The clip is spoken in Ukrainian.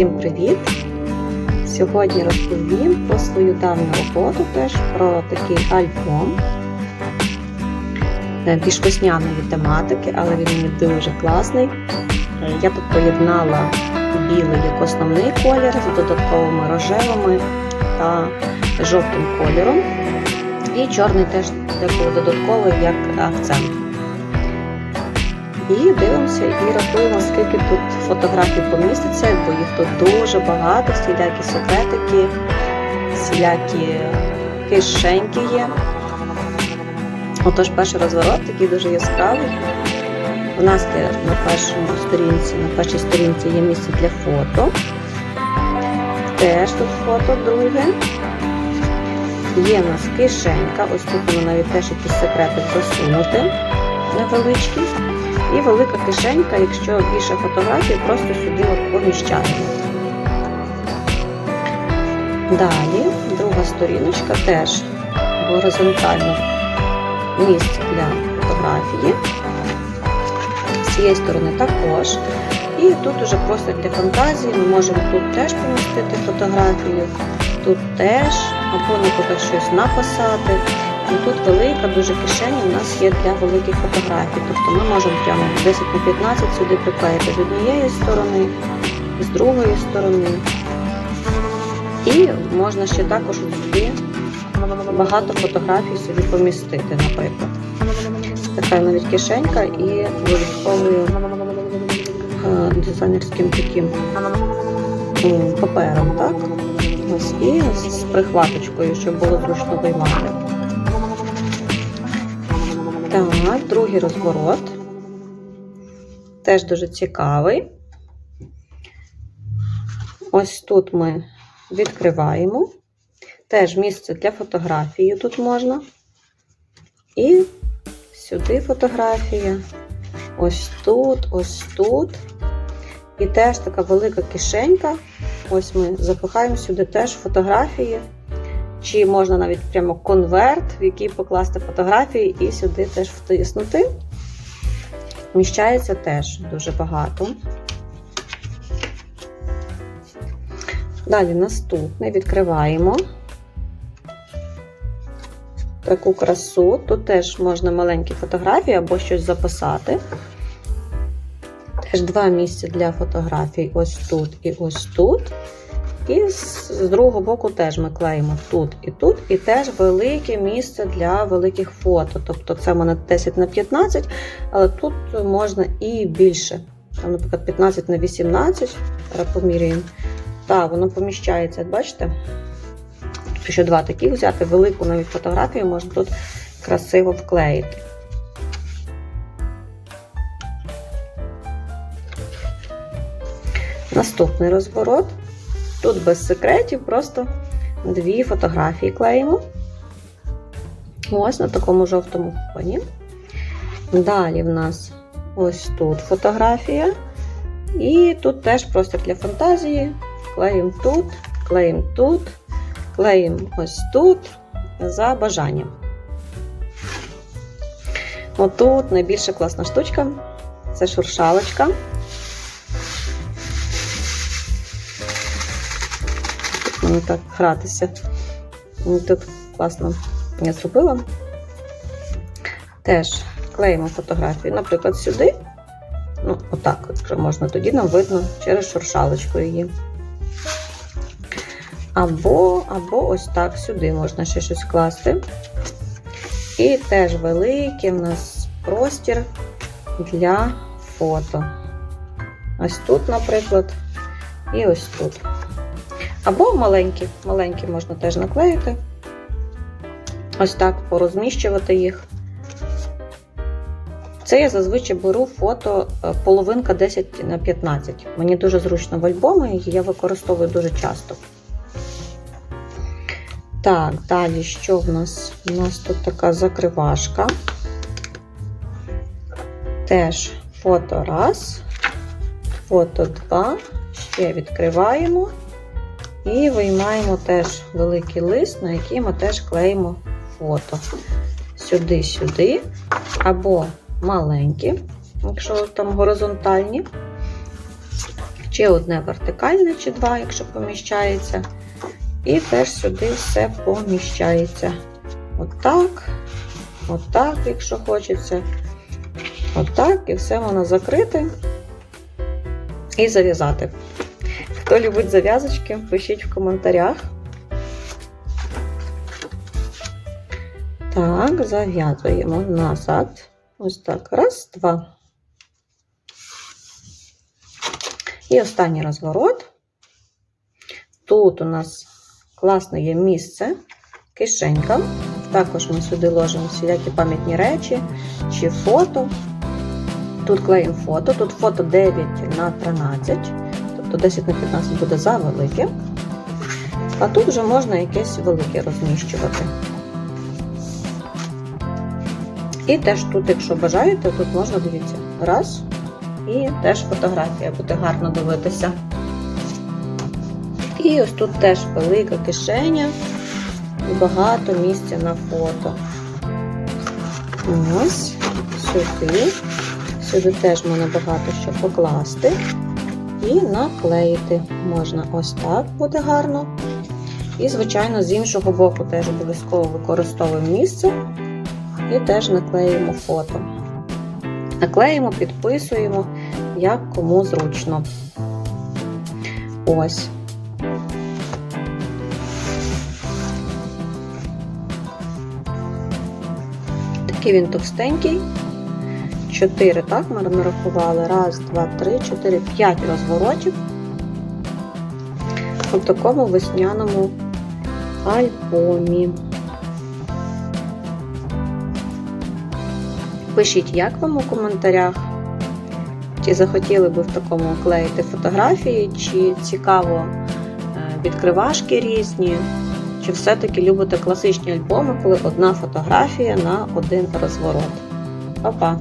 Всім привіт! Сьогодні розповім про свою давню роботу теж про такий альбом е, більш весняної тематики, але він мені дуже класний. Е, Я тут поєднала білий як основний колір з додатковими рожевими та жовтим кольором. І чорний теж додатковий як акцент. І дивимося і рахуємо, скільки тут фотографій поміститься, бо їх тут дуже багато, всілякі секретики, всілякі кишеньки є. Отож, перший розворот такий дуже яскравий. У нас на першому сторінці, на першій сторінці є місце для фото. Теж тут фото друге. Є в нас кишенька, ось тут воно навіть теж якісь секрети просунути невеличкі. І велика кишенька, якщо більше фотографій, просто сюди от поміщаємо. Далі, друга сторіночка теж горизонтально місце для фотографії. З цієї сторони також. І тут уже просто для фантазії ми можемо тут теж помістити фотографію, тут теж, або, наприклад, щось написати. І тут велика дуже кишеня у нас є для великих фотографій. Тобто ми можемо прямо 10 на 15 сюди приклеїти з однієї сторони, з другої сторони. І можна ще також сюди багато фотографій собі помістити, наприклад. Така навіть кишенька і додатковою е, дизайнерським таким м, папером, так? Ось і з прихваточкою, щоб було зручно виймати. Так, другий розворот. Теж дуже цікавий. Ось тут ми відкриваємо. Теж місце для фотографії тут можна. І сюди фотографія. Ось тут, ось тут. І теж така велика кишенька. Ось ми запихаємо сюди теж фотографії. Чи можна навіть прямо конверт, в який покласти фотографії і сюди теж втиснути. Вміщається теж дуже багато. Далі наступне відкриваємо таку красу. Тут теж можна маленькі фотографії або щось записати. Теж два місця для фотографій ось тут і ось тут. І з, другого боку теж ми клеїмо тут і тут, і теж велике місце для великих фото. Тобто це в мене 10 на 15, але тут можна і більше. Там, наприклад, 15 на 18, зараз поміряємо. Так, воно поміщається, бачите? Якщо два таких взяти, велику навіть фотографію можна тут красиво вклеїти. Наступний розворот. Тут без секретів, просто дві фотографії клеїмо. Ось на такому жовтому фоні. Далі в нас ось тут фотографія. І тут теж просто для фантазії. Клеїмо тут, клеїмо тут, клеїмо ось тут за бажанням. Отут найбільша класна штучка це шуршалочка. Мені так гратися. Мені Тут класно я зробила. Теж клеїмо фотографію, наприклад, сюди. Ну, отак, якщо можна, тоді нам видно через шуршалочку її. Або, або ось так сюди можна ще щось класти. І теж великий в нас простір для фото. Ось тут, наприклад, і ось тут. Або маленькі, маленькі можна теж наклеїти. Ось так порозміщувати їх. Це я зазвичай беру фото е, половинка 10 на 15. Мені дуже зручно в альбоми, і я використовую дуже часто. Так, далі що в нас? У нас тут така закривашка. Теж фото раз, фото два. Ще відкриваємо. І виймаємо теж великий лист, на який ми теж клеїмо фото. Сюди-сюди, або маленькі, якщо там горизонтальні. Ще одне вертикальне чи два, якщо поміщається. І теж сюди все поміщається. Отак, отак, якщо хочеться. Отак, і все воно закрите і зав'язати. Хто любить зав'язочки, пишіть в коментарях. Так, зав'язуємо назад. Ось так. Раз, два. І останній розворот. Тут у нас класне є місце, кишенька. Також ми сюди ложимо всілякі пам'ятні речі чи фото. Тут клеїмо фото. Тут фото 9 на 13, тобто 10 на 15 буде завелике. А тут вже можна якесь велике розміщувати. І теж тут, якщо бажаєте, тут можна дивіться. Раз. І теж фотографія буде гарно дивитися. І ось тут теж велика кишеня і багато місця на фото. Ось, сюди. Сюди теж можна багато що покласти. І наклеїти можна ось так буде гарно. І, звичайно, з іншого боку теж обов'язково використовуємо місце і теж наклеїмо фото. Наклеїмо, підписуємо, як кому зручно. Ось. Такий він товстенький. Чотири, так, ми нарахували. Раз, два, три, чотири, п'ять розворотів. У такому весняному альбомі. Пишіть, як вам у коментарях, чи захотіли би в такому клеїти фотографії, чи цікаво е, відкривашки різні, чи все-таки любите класичні альбоми, коли одна фотографія на один розворот. Па-па!